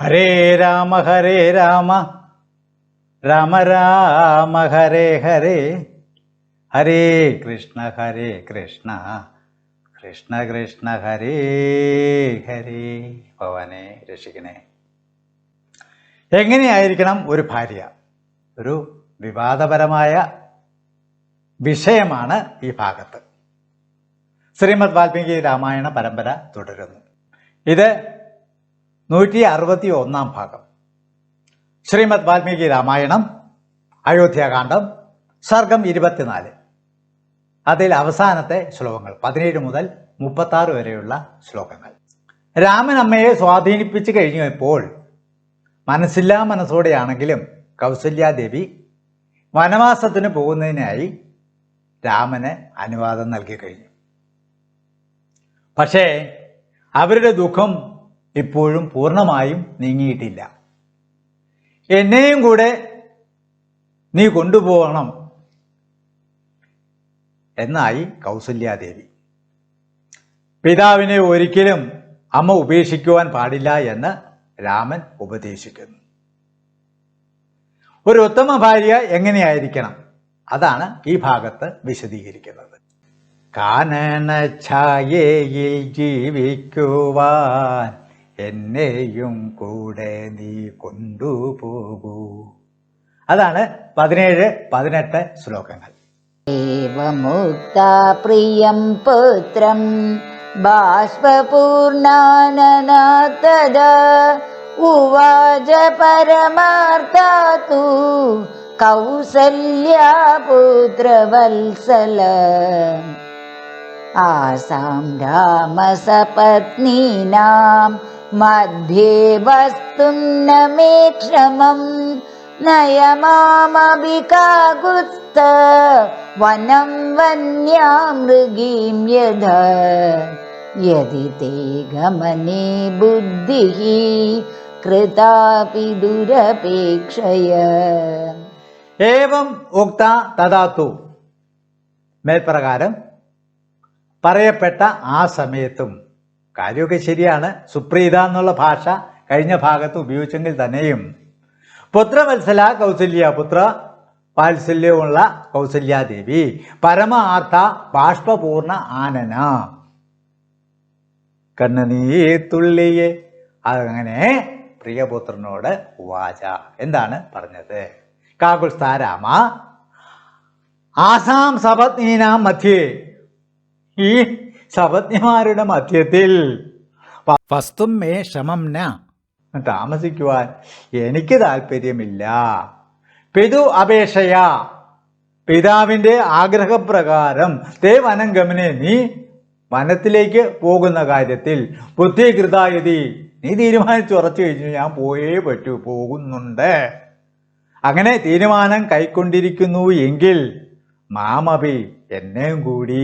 ഹരേ രാമ ഹരേ രാമ. രാമ രാമ ഹരേ ഹരേ. ഹരേ കൃഷ്ണ ഹരേ കൃഷ്ണ. കൃഷ്ണ കൃഷ്ണ ഹരേ ഹരേ. ഭവാനെ രക്ഷിക്കണേ. എങ്ങനെയായിരിക്കണം ഒരു ഭാര്യ? ഒരു വിവാദപരമായ വിഷയമാണ് ഈ ഭാഗത്ത്. ശ്രീമദ് വാൽമീകി രാമായണ പരമ്പര തുടരുന്നു. ഇത് നൂറ്റി അറുപത്തി ഒന്നാം ഭാഗം. ശ്രീമദ് വാൽമീകി രാമായണം അയോധ്യാകാന്ഡം സർഗം ഇരുപത്തിനാല്. അതിൽ അവസാനത്തെ ശ്ലോകങ്ങൾ പതിനേഴ് മുതൽ മുപ്പത്താറ് വരെയുള്ള ശ്ലോകങ്ങൾ. രാമൻ അമ്മയെ സ്വാധീനിപ്പിച്ചു കഴിഞ്ഞപ്പോൾ മനസ്സില്ലാ മനസ്സോടെയാണെങ്കിലും കൗസല്യാദേവി വനവാസത്തിന് പോകുന്നതിനായി രാമന് അനുവാദം നൽകി കഴിഞ്ഞു. പക്ഷേ അവരുടെ ദുഃഖം ഇപ്പോഴും പൂർണമായും നീങ്ങിയിട്ടില്ല. എന്നെയും കൂടെ നീ കൊണ്ടുപോകണം എന്നായി കൗസല്യാദേവി. പിതാവിനെ ഒരിക്കലും അമ്മ ഉപേക്ഷിക്കുവാൻ പാടില്ല എന്ന് രാമൻ ഉപദേശിക്കുന്നു. ഒരു ഉത്തമ ഭാര്യ എങ്ങനെയായിരിക്കണം? അതാണ് ഈ ഭാഗത്ത് വിശദീകരിക്കുന്നത്. കാനന ഛായയിൽ ജീവിക്കുവാൻ എന്നെയും കൂടെ നീ കൊണ്ടുപോകൂ അതാണ് പതിനേഴ് പതിനെട്ട് ശ്ലോകങ്ങൾ പ്രിയം പുത്രം ബാഷ്പൂർണാനനാഥദ ഉവാച പരമാർത്ഥാതു കൗസല്യാപുത്രവത്സല ആസാം രാമസപത്നീനാം कौसल्या पुत्रवत्सल आसां रामसपत्नीनां मध्ये वस्तुं न मे क्षमम् नयमामभिकाकुत्स्थ वनं वन्यां मृगीं यथ यदि ते गमने बुद्धिः कृतापि दुरपेक्षय ഏവം ഉക്ത തഥാത്തു മേൽപ്രകാരം പറയപ്പെട്ട ആ സമയത്തും കാര്യമൊക്കെ ശരിയാണ്. സുപ്രീത എന്നുള്ള ഭാഷ കഴിഞ്ഞ ഭാഗത്ത് ഉപയോഗിച്ചെങ്കിൽ തന്നെയും. പുത്രവത്സല കൗസല്യ പുത്ര വാത്സല്യമുള്ള കൗസല്യാദേവി. പരമാർത്ഥ ബാഷ്പപൂർണ ആനന. കണ്ണുനീത്തുള്ളിയെ അങ്ങനെ പ്രിയപുത്രനോട് വാച എന്താണ് പറഞ്ഞത്? കാകുൽസ്ഥാരാമ ആസാം സപത്നീനാം മധ്യേ. ഈ സപത്നിമാരുടെ മധ്യത്തിൽ. വസ്തും മേ ശമം ന. താമസിക്കുവാൻ എനിക്ക് താല്പര്യമില്ല പിതു അപേക്ഷയ. പിതാവിന്റെ ആഗ്രഹപ്രകാരം തേ വനം ഗമനെ നീ വനത്തിലേക്ക് പോകുന്ന കാര്യത്തിൽ ബുദ്ധികൃതായതി. നീ തീരുമാനിച്ചു ഉറച്ചു കഴിഞ്ഞു ഞാൻ പോയേ പറ്റൂ പോകുന്നുണ്ട്. അങ്ങനെ തീരുമാനം കൈക്കൊണ്ടിരിക്കുന്നു എങ്കിൽ മാമപി എന്നെയും കൂടി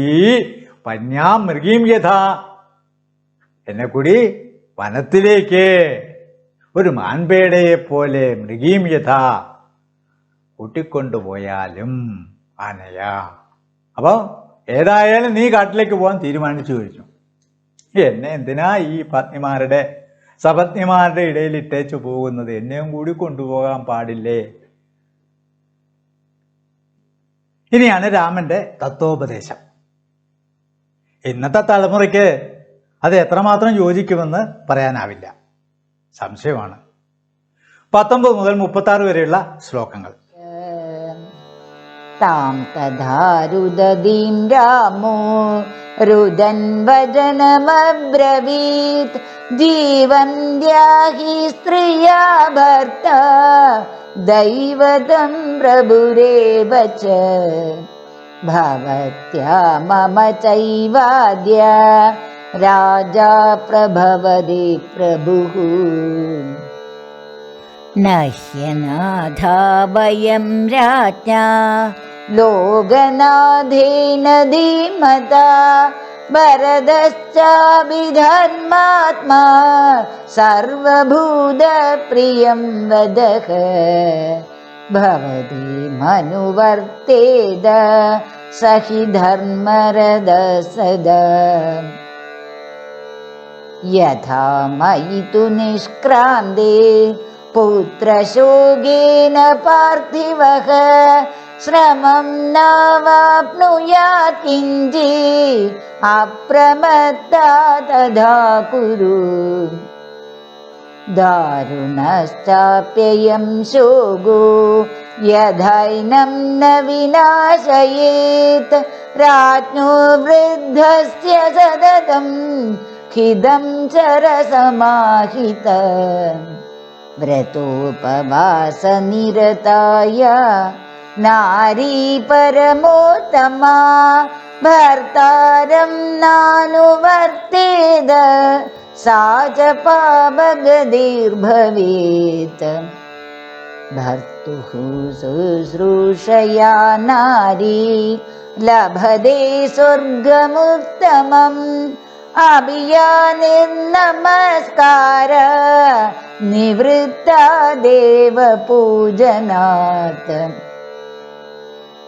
പഞ്ഞാം മൃഗീം യഥ. എന്നെ കൂടി വനത്തിലേക്ക്. ഒരു മാൻപേടയെ പോലെ മൃഗീം യഥ. കൂട്ടിക്കൊണ്ടുപോയാലും ആനയാ. അപ്പോൾ ഏതായാലും നീ കാട്ടിലേക്ക് പോകാൻ തീരുമാനിച്ചു കഴിഞ്ഞു. എന്നെ എന്തിനാ ഈ പത്നിമാരുടെ സപത്നിമാരുടെ ഇടയിൽ ഇട്ടേച്ചു പോകുന്നത്? എന്നെയും കൂടി കൊണ്ടുപോകാൻ പാടില്ലേ? ഇനിയാണ് രാമന്റെ തത്വോപദേശം. ഇന്നത്തെ തലമുറയ്ക്ക് അത് എത്രമാത്രം യോജിക്കുമെന്ന് പറയാനാവില്ല. സംശയമാണ്. പത്തൊമ്പത് മുതൽ മുപ്പത്താറ് വരെയുള്ള ശ്ലോകങ്ങൾ. താം തഥാരുദീം രാമോ രുദൻ വചനമബ്രവീത് ജീവൻ സ്ത്രീയാ ഭർത്ത ദൈവതം പ്രഭുരേവ भवत्या मम चैवाद्य राजा प्रभवति प्रभुः। न ह्यनाथा वयं राज्ञा। लोकनाथेन धीमता भरतश्चाभिधर्मात्मा सर्वभूतप्रियं वदः भवति मनुवर्तेद स हि धर्मरद सदा यथा मयि तु निष्क्रान्ते पुत्रशोकेन पार्थिवः श्रमं नावाप्नुयात् किञ्चि अप्रमत्ता तथा कुरु दारुणश्चाप्ययं शोगो यथैनं न विनाशयेत्। राज्ञो वृद्धस्य सततं खिदं चरसमाहित व्रतोपवासनिरताय नारी परमोत्तमा भर्तारं नानुवर्तेद सा च पापगतिर्भवेत् भर्तुः शुश्रूषया नारी लभते स्वर्गमुत्तमम्। अभियानिर्नमस्कार निवृत्ता देवपूजनात्।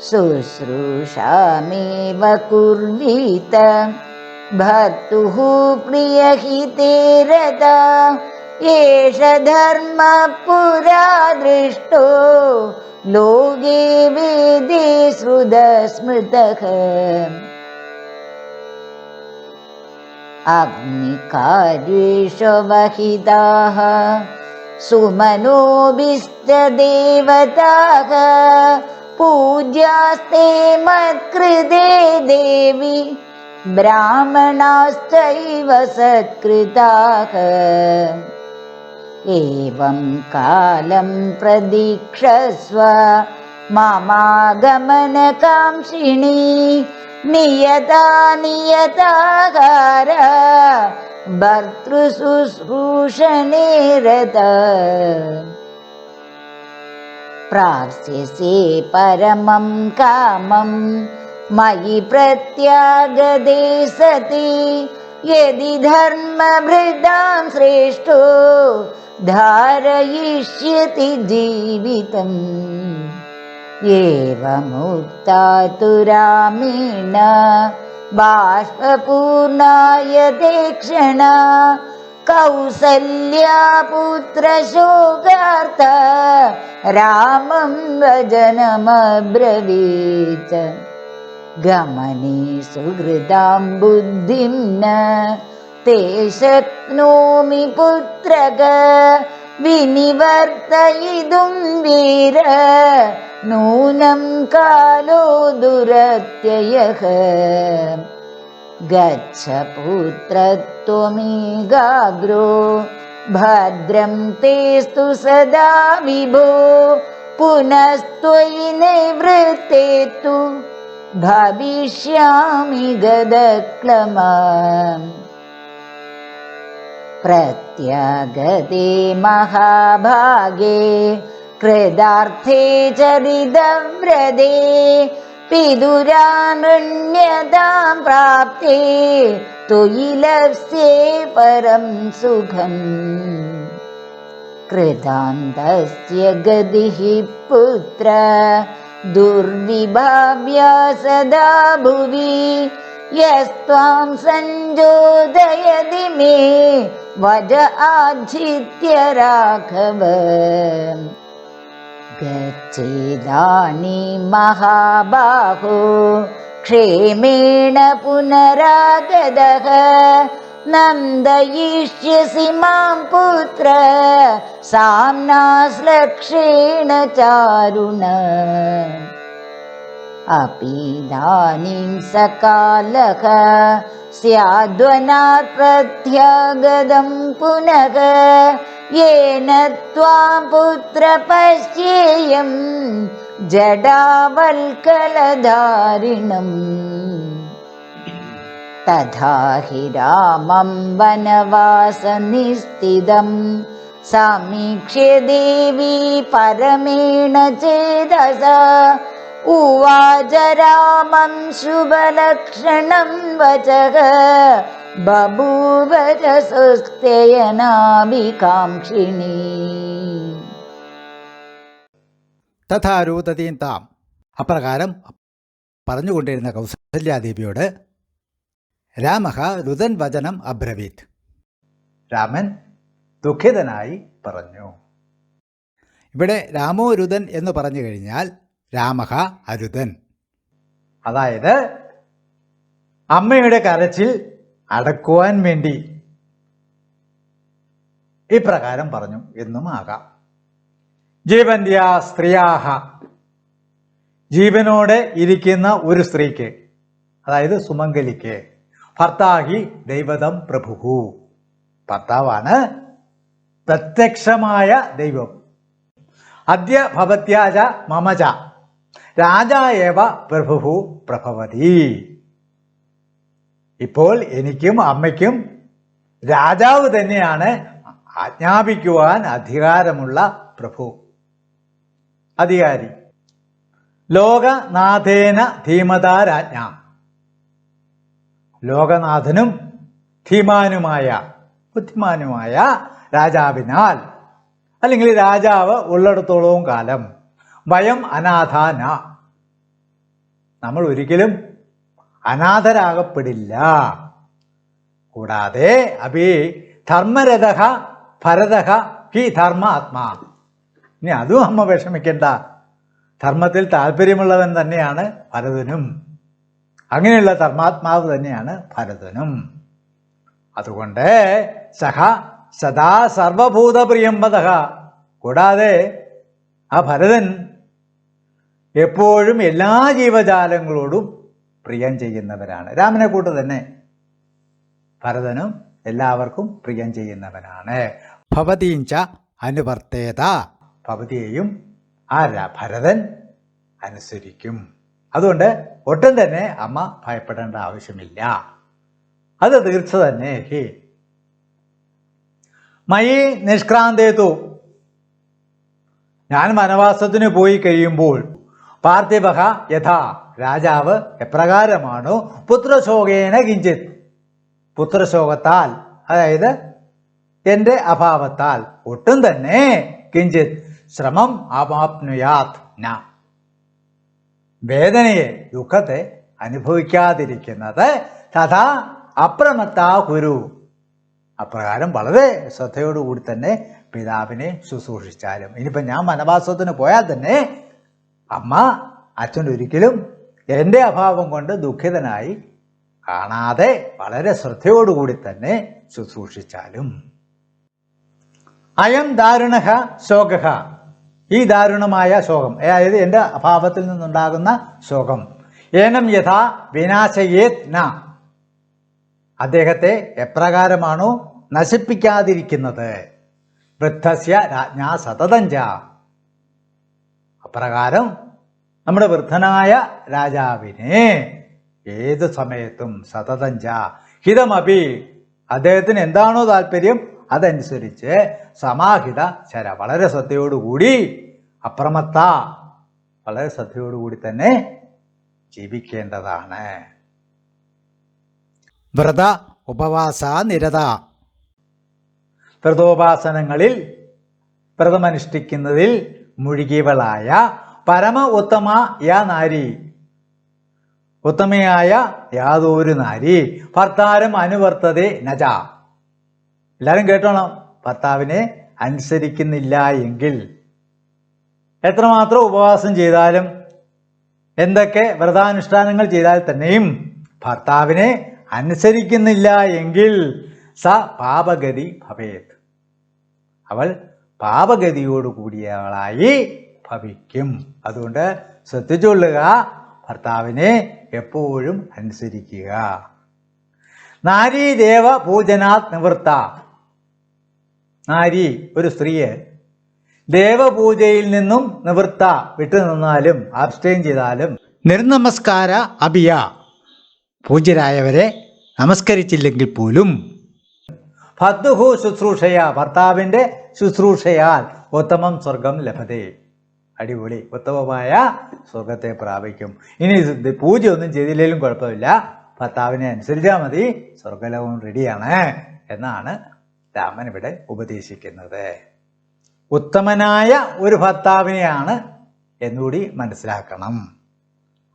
शुश्रूषामेव कुर्वीत भर्तुः प्रियहिते रता एष धर्मः पुरा दृष्टो। लोके वेदे अग्निकार्येषु वहिताः। सुमनोभिश्च देवताः। पूज्यास्ते मत्कृते देवि ब्राह्मणाश्चैव सत्कृताः। एवं कालं प्रदीक्षस्व ममागमनकाङ्क्षिणी नियता नियतागार भर्तृशुश्रूषणे रत। प्राप्स्यसे परमं कामं मयि प्रत्यागदे सति यदि धर्मभृदां श्रेष्ठो धारयिष्यति जीवितम्। एवमुत्तातु रामेण बाष्पूर्णाय देक्षणा कौसल्यापुत्रशोकार्थ रामं रामम् गमने सुहृदां बुद्धिं न। ते शक्नोमि पुत्रग विनिवर्तयितुं वीर। नूनं कालो दुरत्ययः। गच्छ पुत्रत्वमेगाग्रो भद्रं तेस्तु सदा विभो। पुनस्त्वयि निवृत्ते तु भविष्यामि गदक्लमा प्रत्यागते महाभागे कृदार्थे चरितव्रते पिदुरानृण्यतां प्राप्ते तुयि लप्स्ये परं सुखम्। कृतान्तस्य गतिः पुत्र दुर्विभाव्या सदा भुवि यस्त्वां सञ्जोदयति मे वज आच्छित्य राघव। गच्छेदानीं महाबाहो क्षेमेण पुनरागतः नन्दयिष्यसि मां पुत्र साम्नाश्लक्षेण चारुण। अपीदानीं सकालः स्याद्वनात् प्रत्यागतं पुनः येन त्वां पुत्र पश्येयं जडावल्कलधारिणम् तथा हि रामं वनवासनिस्थितं समीक्ष्य देवी परमेण चेदसा उवाच रामं शुभलक्षणं वचः बभूव च सुस्थयनाभिकाङ्क्षिणी തഥാരൂതതീം താം അപ്രകാരം പറഞ്ഞുകൊണ്ടിരുന്ന കൗസല്യാദേവിയോട് രാമ രുതൻ വചനം അബ്രവീത്. രാമൻ ദുഃഖിതനായി പറഞ്ഞു. ഇവിടെ രാമോ രുതൻ എന്ന് പറഞ്ഞു കഴിഞ്ഞാൽ രാമഹ അരുതൻ അതായത് അമ്മയുടെ കരച്ചിൽ അടക്കുവാൻ വേണ്ടി ഇപ്രകാരം പറഞ്ഞു എന്നും ആകാം ജീവന്യ സ്ത്രീയാഹ. ജീവനോടെ ഇരിക്കുന്ന ഒരു സ്ത്രീക്ക് അതായത് സുമംഗലിക്ക് ഭർത്താഹി ദൈവതം പ്രഭുഹു. ഭർത്താവാണ് പ്രത്യക്ഷമായ ദൈവം. അദ്യ ഭവത്യാച മമച രാജായേവ പ്രഭുഹു പ്രഭവതി. ഇപ്പോൾ എനിക്കും അമ്മയ്ക്കും രാജാവ് തന്നെയാണ് ആജ്ഞാപിക്കുവാൻ അധികാരമുള്ള പ്രഭു. അധികാരി. ലോകനാഥേന ധീമതാരാജ്ഞ. ലോകനാഥനും ധീമാനുമായ ബുദ്ധിമാനുമായ രാജാവിനാൽ അല്ലെങ്കിൽ രാജാവ് ഉള്ളിടത്തോളവും കാലം ഭയം അനാഥാന. നമ്മൾ ഒരിക്കലും അനാഥരാകപ്പെടില്ല. കൂടാതെ അഭി ധർമ്മരഥ ഭരതഹ ഹി ധർമ്മ ആത്മാ ഇനി അതും അമ്മ വിഷമിക്കേണ്ട. ധർമ്മത്തിൽ താല്പര്യമുള്ളവൻ തന്നെയാണ് ഭരതനും. അങ്ങനെയുള്ള ധർമാത്മാവ് തന്നെയാണ് ഭരതനും. അതുകൊണ്ട് സഹ സദാ സർവഭൂതപ്രിയംബത കൂടാതെ ആ ഭരതൻ എപ്പോഴും എല്ലാ ജീവജാലങ്ങളോടും പ്രിയം ചെയ്യുന്നവരാണ്. രാമനെ കൂട്ട് തന്നെ ഭരതനും എല്ലാവർക്കും പ്രിയം ചെയ്യുന്നവനാണ്. ഭവതീഞ്ച അനുവർത്തേത. ഭവതിയെയും ആ ഭരതൻ അനുസരിക്കും. അതുകൊണ്ട് ഒട്ടും തന്നെ അമ്മ ഭയപ്പെടേണ്ട ആവശ്യമില്ല. അത് തീർച്ച തന്നെ. ഹി. മയി നിഷ്ക്രാന്തേതു ഞാൻ വനവാസത്തിന് പോയി കഴിയുമ്പോൾ പാർത്ഥിവഹ യഥാ. രാജാവ് എപ്രകാരമാണോ? പുത്രശോകേന കിഞ്ചിത്. പുത്രശോകത്താൽ അതായത് എന്റെ അഭാവത്താൽ ഒട്ടും തന്നെ കിഞ്ചിത്. ശ്രമം അമാപ്നുയാത് ന. വേദനയെ ദുഃഖത്തെ അനുഭവിക്കാതിരിക്കുന്നത് തഥാ അപ്രമത്താ കുരു. അപ്രകാരം വളരെ ശ്രദ്ധയോടുകൂടി തന്നെ പിതാവിനെ ശുശ്രൂഷിച്ചാലും. ഇനിയിപ്പം ഞാൻ വനവാസത്തിന് പോയാൽ തന്നെ അമ്മ അച്ഛൻ ഒരിക്കലും എന്റെ അഭാവം കൊണ്ട് ദുഃഖിതനായി കാണാതെ വളരെ ശ്രദ്ധയോടുകൂടി തന്നെ ശുശ്രൂഷിച്ചാലും. അയം ദാരുണ ശോക. ഈ ദാരുണമായ ശോകം. അതായത് എന്റെ അഭാവത്തിൽ നിന്നുണ്ടാകുന്ന ശോകം. ഏനം യഥാ വിനാശയേത് ന. അദ്ദേഹത്തെ എപ്രകാരമാണോ നശിപ്പിക്കാതിരിക്കുന്നത്? വൃദ്ധസ്യ രാജ്ഞാ സതതഞ്ച. അപ്രകാരം നമ്മുടെ വൃദ്ധനായ രാജാവിനെ ഏത് സമയത്തും സതതഞ്ച. ഹിതമപി. അദ്ദേഹത്തിന് എന്താണോ താല്പര്യം അതനുസരിച്ച് സമാഹിത ശര വളരെ ശ്രദ്ധയോടുകൂടി അപ്രമത്ത വളരെ ശ്രദ്ധയോടുകൂടി തന്നെ ജീവിക്കേണ്ടതാണ്. വ്രത ഉപവാസ നിരത. വ്രതോപാസനങ്ങളിൽ വ്രതമനുഷ്ഠിക്കുന്നതിൽ മുഴുകിയവളായ പരമ ഉത്തമ യാ നാരി. ഉത്തമയായ യാതൊരു നാരി. ഭർത്താരം അനുവർത്തതേ നജ. എല്ലാവരും കേട്ടോണം. ഭർത്താവിനെ അനുസരിക്കുന്നില്ല എങ്കിൽ എത്രമാത്രം ഉപവാസം ചെയ്താലും എന്തൊക്കെ വ്രതാനുഷ്ഠാനങ്ങൾ ചെയ്താൽ തന്നെയും ഭർത്താവിനെ അനുസരിക്കുന്നില്ല എങ്കിൽ സ പാപഗതി ഭവേത്. അവൾ പാപഗതിയോടുകൂടിയവളായി ഭവിക്കും. അതുകൊണ്ട് ശ്രദ്ധിച്ചുകൊള്ളുക ഭർത്താവിനെ എപ്പോഴും അനുസരിക്കുക. നാരീദേവ പൂജനാത് നിവൃത്ത. നാരി ഒരു സ്ത്രീയെ ദേവപൂജയിൽ നിന്നും നിവൃത്ത വിട്ടു നിന്നാലും ആബ്സ്റ്റെയിൻ ചെയ്താലും. നിർനമസ്കാര അഭിയ. പൂജ്യരായവരെ നമസ്കരിച്ചില്ലെങ്കിൽ പോലും. ഭദ്ദുഹു ശുശ്രൂഷയ ഭർത്താവിന്റെ ശുശ്രൂഷയാൽ ഉത്തമം സ്വർഗം ലഭതേ. അടിപൊളി ഉത്തമമായ സ്വർഗത്തെ പ്രാപിക്കും. ഇനി പൂജ ഒന്നും ചെയ്തില്ലെങ്കിലും കുഴപ്പമില്ല. ഭർത്താവിനെ അനുസരിച്ചാൽ മതി. സ്വർഗലവും റെഡിയാണ് എന്നാണ് രാമൻ ഇവിടെ ഉപദേശിക്കുന്നത്. ഉത്തമനായ ഒരു ഭർത്താവിനെയാണ് എന്നുകൂടി മനസ്സിലാക്കണം.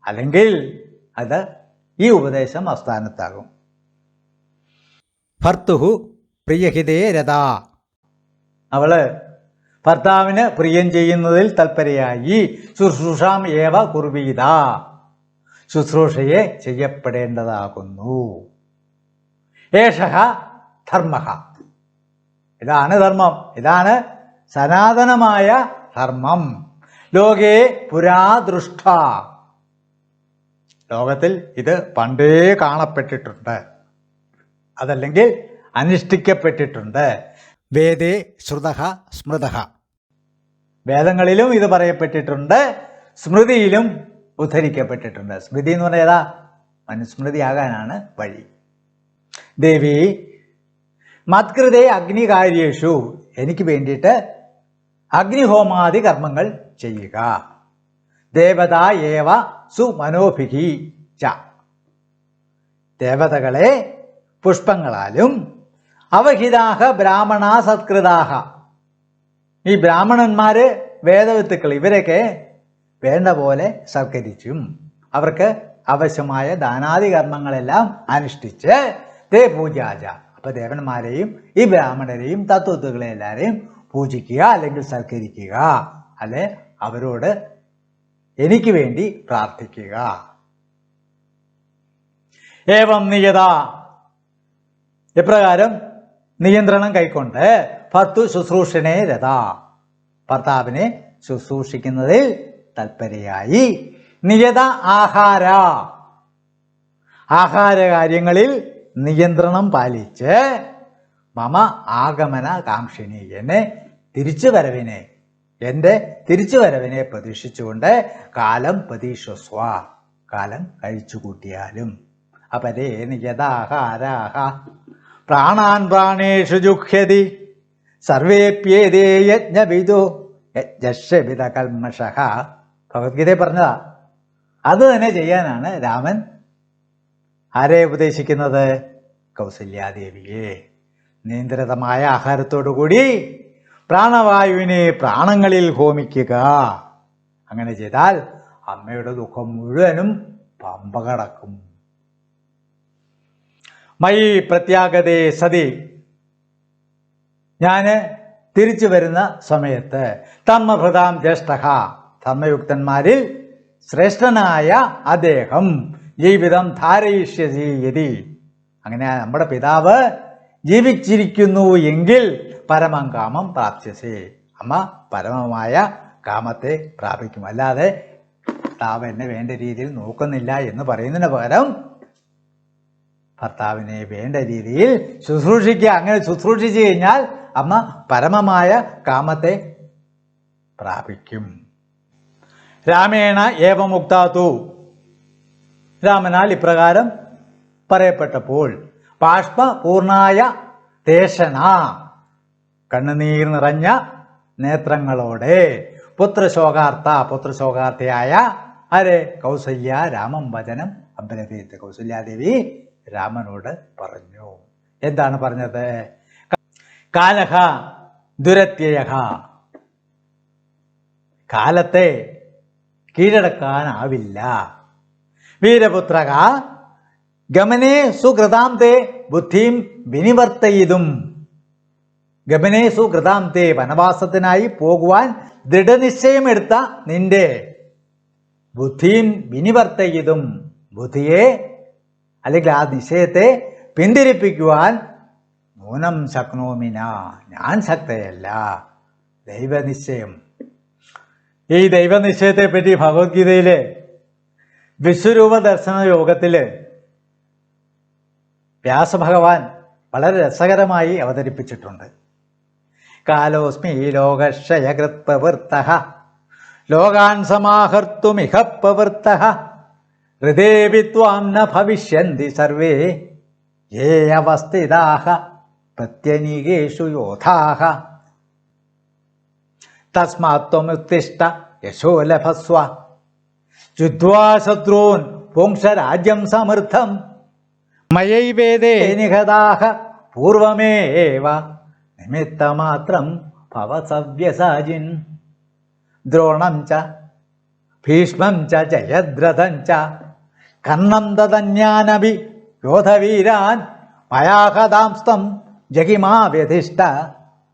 അല്ലെങ്കിൽ അത് ഈ ഉപദേശം അസ്ഥാനത്താകും ഭർത്തുഹു പ്രിയഹിതേ രഥ. അവൾ ഭർത്താവിന് പ്രിയം ചെയ്യുന്നതിൽ തൽപരയായി. ശുശ്രൂഷാം ഏവ കുർവീത ശുശ്രൂഷയെ ചെയ്യപ്പെടേണ്ടതാകുന്നു. ഏഷഹ ധർമ്മ ഇതാണ് ധർമ്മം. ഇതാണ് സനാതനമായ ധർമ്മം. ലോകേ പുരാദൃഷ്ട. ലോകത്തിൽ ഇത് പണ്ടേ കാണപ്പെട്ടിട്ടുണ്ട്. അതല്ലെങ്കിൽ അനുഷ്ഠിക്കപ്പെട്ടിട്ടുണ്ട്. വേദേ ശ്രുത സ്മൃത. വേദങ്ങളിലും ഇത് പറയപ്പെട്ടിട്ടുണ്ട്. സ്മൃതിയിലും ഉദ്ധരിക്കപ്പെട്ടിട്ടുണ്ട്. സ്മൃതി എന്ന് പറഞ്ഞാൽ ഏതാ? മനുസ്മൃതിയാകാനാണ് വഴി. ദേവി മത്കൃതേ അഗ്നികാര്യേഷു. എനിക്ക് വേണ്ടിയിട്ട് അഗ്നിഹോമാദി കർമ്മങ്ങൾ ചെയ്യുക. ദേവത ഏവ സുമനോഭിഹി. ച. ദേവതകളെ പുഷ്പങ്ങളാലും അവഹിതാഹ ബ്രാഹ്മണ സത്കൃതാഹ. ഈ ബ്രാഹ്മണന്മാര് വേദവിത്തുക്കൾ ഇവരൊക്കെ വേണ്ട പോലെ സൽക്കരിച്ചും അവർക്ക് ആവശ്യമായ ദാനാദി കർമ്മങ്ങളെല്ലാം അനുഷ്ഠിച്ച് ദേ പൂജാച അപ്പൊ ദേവന്മാരെയും ഈ ബ്രാഹ്മണരെയും തത്വത്തുകളെ എല്ലാവരെയും പൂജിക്കുക അല്ലെങ്കിൽ സൽക്കരിക്കുക. അല്ലെ? അവരോട് എനിക്ക് വേണ്ടി പ്രാർത്ഥിക്കുക. ഏവം നിയത. ഇപ്രകാരം നിയന്ത്രണം കൈക്കൊണ്ട് ഭർത്തു ശുശ്രൂഷനെ രഥ. ഭർത്താവിനെ ശുശ്രൂഷിക്കുന്നതിൽ തൽപരയായി. നിയത ആഹാര. ആഹാര കാര്യങ്ങളിൽ നിയന്ത്രണം പാലിച്ച് മമ ആഗമന കാംക്ഷിണി എന്നെ തിരിച്ചു വരവിനെ എന്റെ തിരിച്ചു വരവിനെ പ്രതീക്ഷിച്ചുകൊണ്ട് കാലം പ്രതീക്ഷസ്വ കാലം കഴിച്ചു കൂട്ടിയാലും അപരേ നിയതാഹാരാഹ. പ്രാണാൻ പ്രാണേഷു ജുഹ്യതി. സർവേപ്യേതേ യജ്ഞവിദു. യജ്ഞവിത കൽമഷ ഭഗവത്ഗീതയെ പറഞ്ഞതാ. അത് തന്നെ ചെയ്യാനാണ് രാമൻ ആരെ ഉപദേശിക്കുന്നത്? കൗസല്യാദേവിയെ. നിയന്ത്രിതമായ ആഹാരത്തോടു കൂടി പ്രാണവായുവിനെ പ്രാണങ്ങളിൽ ഹോമിക്കുക. അങ്ങനെ ചെയ്താൽ അമ്മയുടെ ദുഃഖം മുഴുവനും പമ്പ കടക്കും മൈ പ്രത്യാഗതേ സതി ഞാൻ തിരിച്ചു വരുന്ന സമയത്ത് ധർമ്മഭൃതാം ജ്യേഷ്ഠ ധർമ്മയുക്തന്മാരിൽ ശ്രേഷ്ഠനായ അദ്ദേഹം ജീവിതം ധാരയിഷ്യതി യതി. അങ്ങനെ നമ്മുടെ പിതാവ് ജീവിച്ചിരിക്കുന്നു എങ്കിൽ പരമം കാമം പ്രാപ്സ്യസേ. അമ്മ പരമമായ കാമത്തെ പ്രാപിക്കും. അല്ലാതെ പിതാവ് എന്നെ വേണ്ട രീതിയിൽ നോക്കുന്നില്ല എന്ന് പറയുന്നതിന് പകരം ഭർത്താവിനെ വേണ്ട രീതിയിൽ ശുശ്രൂഷിക്കുക. അങ്ങനെ ശുശ്രൂഷിച്ചു കഴിഞ്ഞാൽ അമ്മ പരമമായ കാമത്തെ പ്രാപിക്കും. രാമേണ ഏവമുക്താതു രാമനാൽ ഇപ്രകാരം പറയപ്പെട്ടപ്പോൾ ബാഷ്പ പൂർണായ തേഷണ കണ്ണുനീർ നിറഞ്ഞ നേത്രങ്ങളോടെ പുത്രശോകാർത്ഥ പുത്രശോകാർത്ഥയായ ആരെ കൗസല്യ രാമം വചനം അമ്പലതീത്ത് കൗസല്യാദേവി രാമനോട് പറഞ്ഞു. എന്താണ് പറഞ്ഞത്? കാലഹ ദുരത്യയഹ. കാലത്തെ കീഴടക്കാനാവില്ല. വീരപുത്രക. ഗമനേ സുകൃതാം തേ ബുദ്ധിം വിനിവർത്തയിതും. ഗമനേ സുകൃതാം തേ വനവാസത്തിനായി പോകുവാൻ ദൃഢനിശ്ചയമെടുത്ത നിന്റെ ബുദ്ധിയും വിനിവർത്തയിതും. ബുദ്ധിയെ അല്ലെങ്കിൽ ആ നിശ്ചയത്തെ പിന്തിരിപ്പിക്കുവാൻ മൂനം ശക്നോമിന. ഞാൻ ശക്തയല്ല. ദൈവനിശ്ചയം. ഈ ദൈവനിശ്ചയത്തെ പറ്റി ഭഗവത്ഗീതയിലെ വിശ്വരൂപ ദർശന യോഗത്തിൽ വ്യാസഭഗവാൻ വളരെ രസകരമായി അവതരിപ്പിച്ചിട്ടുണ്ട്. കാലോസ്മി ലോകക്ഷയകൃത് പ്രവൃത്ത ലോകാൻ സമാഹർത്തുമിഹ പ്രവൃത്ത ഹൃദേവി ത്വാം ന ഭവിഷ്യന്തി സർവേ ഏ അവസ്ഥിതാഹ പ്രത്യനീകേഷു യോധാഹ തസ്മാത് ത്വമുത്തിഷ്ഠ യശോ പുംസരാജ്യം സമൃദ്ധം മയൈവേദേ. നിഹതാഹ പൂർവമേവ. നിമിത്തമാത്രം ഭവസവ്യസാജിൻ ദ്രോണം ച ഭീഷ്മം ച ജയദ്രഥം ച. കർണം തതന്യാനഭി യോധവീരാൻ മയാഹതാംസ്തം ജഹിമാ വ്യധിഷ്ഠ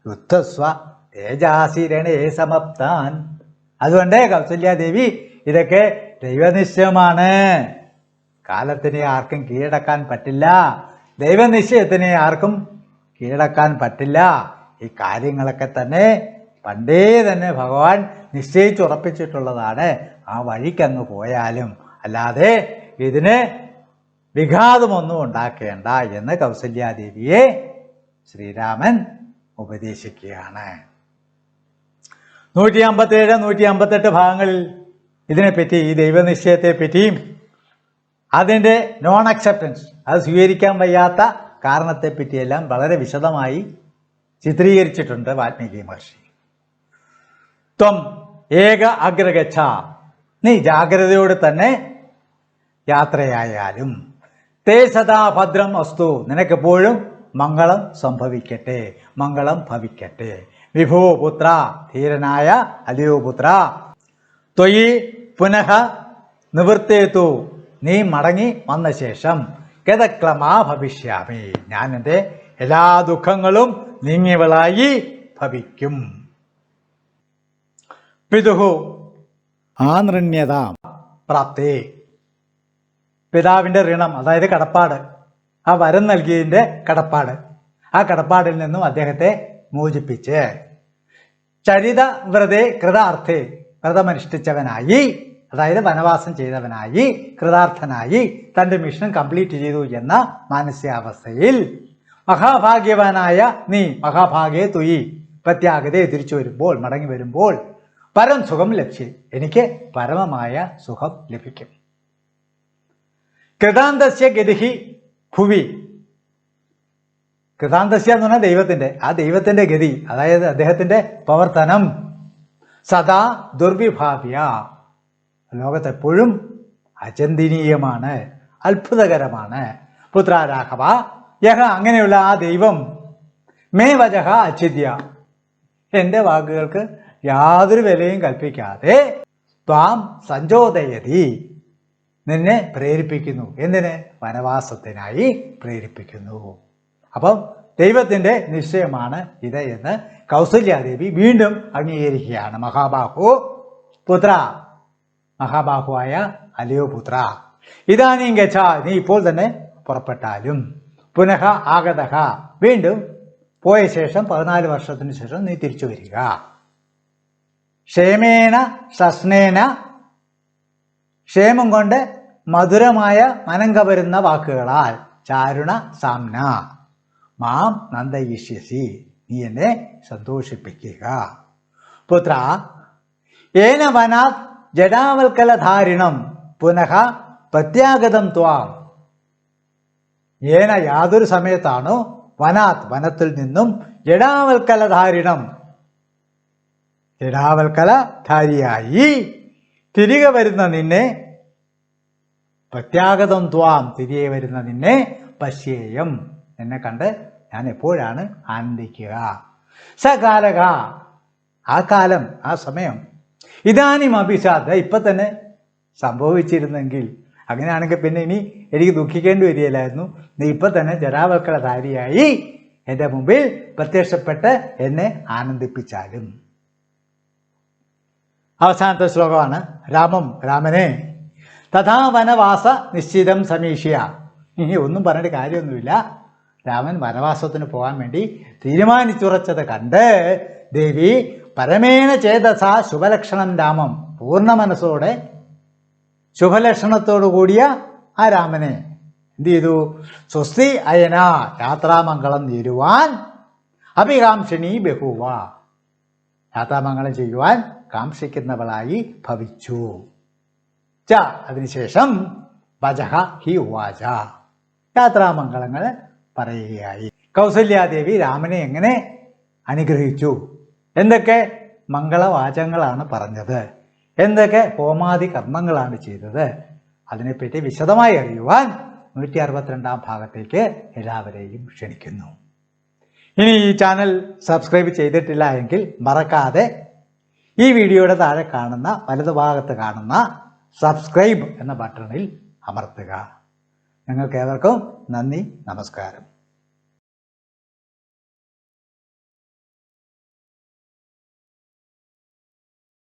യുദ്ധസ്വ തേജാസിരണേ സമപ്താൻ. അതുകൊണ്ട് കൗസല്യാദേവി ഇതൊക്കെ ദൈവനിശ്ചയമാണ്. കാലത്തിനെ ആർക്കും കീഴടക്കാൻ പറ്റില്ല. ദൈവനിശ്ചയത്തിനെ ആർക്കും കീഴടക്കാൻ പറ്റില്ല. ഈ കാര്യങ്ങളൊക്കെ തന്നെ പണ്ടേ തന്നെ ഭഗവാൻ നിശ്ചയിച്ചുറപ്പിച്ചിട്ടുള്ളതാണ് ആ വഴിക്കങ്ങ് പോയാലും. അല്ലാതെ ഇതിന് വിഘാതമൊന്നും ഉണ്ടാക്കേണ്ട എന്ന് കൗസല്യാദേവിയെ ശ്രീരാമൻ ഉപദേശിക്കുകയാണ്. നൂറ്റി അമ്പത്തേഴ് നൂറ്റി അമ്പത്തെട്ട് ഭാഗങ്ങളിൽ ഇതിനെപ്പറ്റി ഈ ദൈവനിശ്ചയത്തെ പറ്റിയും അതിന്റെ നോൺ അക്സെപ്റ്റൻസ് അത് സ്വീകരിക്കാൻ വയ്യാത്ത കാരണത്തെപ്പറ്റിയെല്ലാം വളരെ വിശദമായി ചിത്രീകരിച്ചിട്ടുണ്ട് വാൽമീകി മഹർഷി. ത്വം ഏക അഗ്രഗച്ഛ. നീ ജാഗ്രതയോട് തന്നെ യാത്രയായാലും തേ സദാ ഭദ്രം അസ്തു. നിനക്കെപ്പോഴും മംഗളം സംഭവിക്കട്ടെ മംഗളം ഭവിക്കട്ടെ. വിഭോ പുത്ര ധീരനായ അലിയോ പുത്ര. ത്വയി പുനഃ നിവൃത്തേത്തു നീ മടങ്ങി വന്ന ശേഷം ഗതക്ലമാ ഭവിഷ്യാമി. ഞാൻ എന്റെ എല്ലാ ദുഃഖങ്ങളും നീങ്ങിയവളായി ഭവിക്കും. പിതുഹു. ആനൃണ്യത. പ്രാപ്തി. പിതാവിന്റെ ഋണം അതായത് കടപ്പാട് ആ വരം നൽകിയതിന്റെ കടപ്പാട് ആ കടപ്പാടിൽ നിന്നും അദ്ദേഹത്തെ മോചിപ്പിച്ച്. ചരിതവ്രതേ കൃതാർത്ഥേ. വ്രതമനുഷ്ഠിച്ചവനായി അതായത് വനവാസം ചെയ്തവനായി കൃതാർത്ഥനായി തന്റെ മിഷൻ കംപ്ലീറ്റ് ചെയ്തു എന്ന മാനസികാവസ്ഥയിൽ മഹാഭാഗ്യവാനായ നീ മഹാഭാഗ്യേ തുയി പ്രത്യാഗതയെ തിരിച്ചു വരുമ്പോൾ മടങ്ങി വരുമ്പോൾ പരം സുഖം ലഭിച്ചു എനിക്ക് പരമമായ സുഖം ലഭിക്കും. കൃതാന്തസ്യ ഗതിഹി ഭുവി. കൃതാന്തസ്യ എന്ന് പറഞ്ഞാൽ ദൈവത്തിന്റെ ആ ദൈവത്തിന്റെ ഗതി അതായത് അദ്ദേഹത്തിന്റെ പ്രവർത്തനം. സദാ ദുർവിഭാവ്യ. ലോകത്തെപ്പോഴും അചന്തിനീയമാണ് അത്ഭുതകരമാണ്. പുത്രാരാഘവ യഹ അങ്ങനെയുള്ള ആ ദൈവം. മേ വജഹ അച്ഛിദ്യ. എന്റെ വാക്കുകൾക്ക് യാതൊരു വിലയും കൽപ്പിക്കാതെ ത്വാം സഞ്ചോദയതി നിന്നെ പ്രേരിപ്പിക്കുന്നു. എന്തിന്? വനവാസത്തിനായി പ്രേരിപ്പിക്കുന്നു. അപ്പം ദൈവത്തിന്റെ നിശ്ചയമാണ് ഇത് എന്ന് കൗസല്യാദേവി വീണ്ടും അംഗീകരിക്കുകയാണ്. മഹാബാഹു പുത്ര മഹാബാഹുവായ അലിയോ പുത്ര. ഇതാനീം ഗച്ഛ നീ ഇപ്പോൾ തന്നെ പുറപ്പെട്ടാലും. പുനഃ ആഗതഹ വീണ്ടും പോയ ശേഷം പതിനാല് വർഷത്തിന് ശേഷം നീ തിരിച്ചു വരിക. ക്ഷേമേന സസ്നേന ക്ഷേമം കൊണ്ട് മധുരമായ മനം കവരുന്ന വാക്കുകളാൽ ചാരുണ സാംന മാം നന്ദയിഷ്യസി നീ എന്നെ സന്തോഷിപ്പിക്കുക. പുത്ര ഏന വനാത് ജഡാവൽക്കലധാരിണം പുനഃ പ്രത്യാഗതം ത്വാം. ഏന യാതൊരു സമയത്താണോ വനാത് വനത്തിൽ നിന്നും ജഡാവൽക്കലധാരിണം. ജഡാവൽക്കലധാരിയായി തിരികെ വരുന്ന നിന്നെ പ്രത്യാഗതം ത്വാം തിരികെ വരുന്ന നിന്നെ പശ്യേയം. എന്നെ കണ്ട് ഞാൻ എപ്പോഴാണ് ആനന്ദിക്കുക? സകാലക ആ കാലം ആ സമയം. ഇതാനും അഭിഷാദ ഇപ്പം തന്നെ സംഭവിച്ചിരുന്നെങ്കിൽ. അങ്ങനെയാണെങ്കിൽ പിന്നെ ഇനി എനിക്ക് ദുഃഖിക്കേണ്ടി വരികയില്ലായിരുന്നു. നീ ഇപ്പം തന്നെ ജരാവൽക്കലധാരിയായി എന്റെ മുമ്പിൽ പ്രത്യക്ഷപ്പെട്ട് എന്നെ ആനന്ദിപ്പിച്ചാലും. അവസാനത്തെ ശ്ലോകമാണ്. രാമം രാമനെ. തഥാ വനവാസ നിശ്ചിതം സമീക്ഷിയ. ഇനി ഒന്നും പറഞ്ഞിട്ട് കാര്യമൊന്നുമില്ല. രാമൻ വനവാസത്തിന് പോകാൻ വേണ്ടി തീരുമാനിച്ചുറച്ചത് കണ്ട് ദേവി പരമേണ ചേതസ ശുഭലക്ഷണം രാമം. പൂർണ മനസ്സോടെ ശുഭലക്ഷണത്തോടു കൂടിയ ആ രാമനെ എന്ത് ചെയ്തു? സ്വസ്തി അയന യാത്രാമംഗളം നേരുവാൻ അഭികാംക്ഷിണി ബഹുവ. യാത്രാമംഗളം ചെയ്യുവാൻ കാംക്ഷിക്കുന്നവളായി ഭവിച്ചു. ച അതിനുശേഷം വജഹ ഹി വാച യാത്രാമംഗളങ്ങൾ പറയുകയായി. കൗസല്യാദേവി രാമനെ എങ്ങനെ അനുഗ്രഹിച്ചു? എന്തൊക്കെ മംഗളവാചകങ്ങളാണ് പറഞ്ഞത്? എന്തൊക്കെ ഹോമാദി കർമ്മങ്ങളാണ് ചെയ്തത്? അതിനെപ്പറ്റി വിശദമായി അറിയുവാൻ നൂറ്റി അറുപത്തിരണ്ടാം ഭാഗത്തേക്ക് എല്ലാവരെയും ക്ഷണിക്കുന്നു. ഇനി ഈ ചാനൽ സബ്സ്ക്രൈബ് ചെയ്തിട്ടില്ല എങ്കിൽ മറക്കാതെ ഈ വീഡിയോയുടെ താഴെ കാണുന്ന വലതുഭാഗത്ത് കാണുന്ന സബ്സ്ക്രൈബ് എന്ന ബട്ടണിൽ അമർത്തുക. നിങ്ങൾക്ക് ഏവർക്കും നന്ദി നമസ്കാരം.